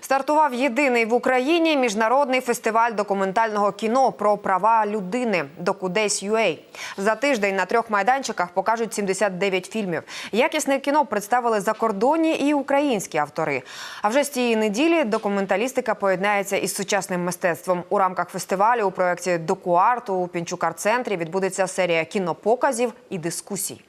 Стартував єдиний в Україні міжнародний фестиваль документального кіно про права людини «Докудейс.UA». За тиждень на трьох майданчиках покажуть 79 фільмів. Якісне кіно представили закордонні і українські автори. А вже з цієї неділі документалістика поєднається із сучасним мистецтвом. У рамках фестивалю у проєкті «Докуарт» у Пінчук-арт-центрі відбудеться серія кінопоказів і дискусій.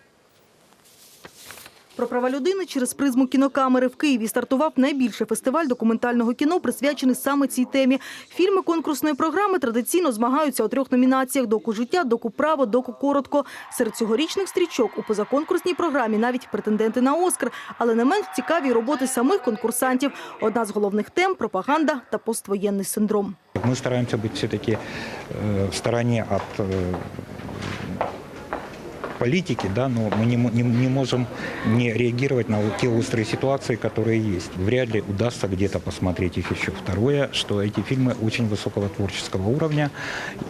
Про права людини через призму кінокамери в Києві стартував найбільший фестиваль документального кіно, присвячений саме цій темі. Фільми конкурсної програми традиційно змагаються у трьох номінаціях: доку життя, доку право, доку коротко. Серед цьогорічних стрічок у позаконкурсній програмі навіть претенденти на Оскар, але не менш цікаві роботи самих конкурсантів. Одна з головних тем пропаганда та поствоєнний синдром. Мы стараемся быть все-таки в стороне от э, политики, да, но мы не, мо- не- не можем не реагировать на те острые ситуации, которые есть. Вряд ли удастся где-то посмотреть их еще. Второе, что эти фильмы очень высокого творческого уровня.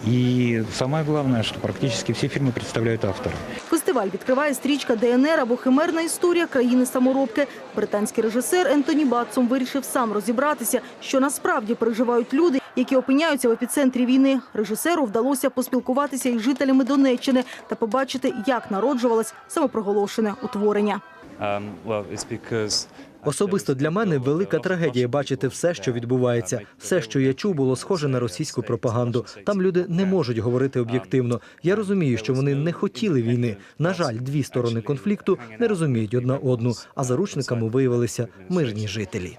И самое главное, что практически все фильмы представляют авторы. Фестиваль відкриває стрічка ДНР або химерна історія країни саморобки. Британський режисер Ентоні Батсом вирішив сам розібратися, що насправді переживають люди, які опиняються в епіцентрі війни. Режисеру вдалося поспілкуватися із жителями Донеччини та побачити, як народжувалось самопроголошене утворення. Um, well, it's because Особисто для мене велика трагедія бачити все, що відбувається. Все, що я чув, було схоже на російську пропаганду. Там люди не можуть говорити об'єктивно. Я розумію, що вони не хотіли війни. На жаль, дві сторони конфлікту не розуміють одна одну, а заручниками виявилися мирні жителі.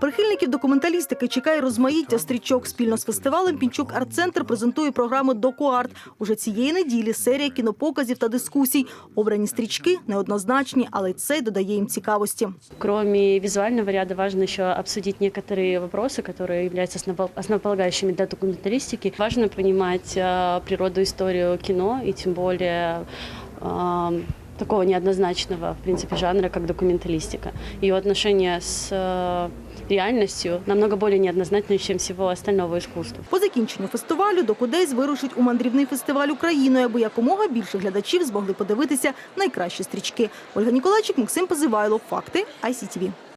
Прихильників документалістики чекає розмаїття стрічок. Спільно з фестивалем Пінчук арт-центр презентує програму «Докуарт». Уже цієї неділі серія кінопоказів та дискусій. Обрані стрічки неоднозначні, але це додає їм цікавості Кроме визуального ряда, важно еще обсудить некоторые вопросы, которые являются основопол- основополагающими для документалистики. Важно понимать э, природу, историю кино и тем более э, такого неоднозначного, в принципе, жанра, как документалистика. Ее отношение с реальностью намного более неоднозначно, чем всего остального искусства. По закінченню фестивалю «Докудейс» вирушить у мандрівний фестиваль Україною, аби якомога більше глядачів змогли подивитися найкращі стрічки. Ольга Ніколайчик, Максим Позивайло. Факти ICTV.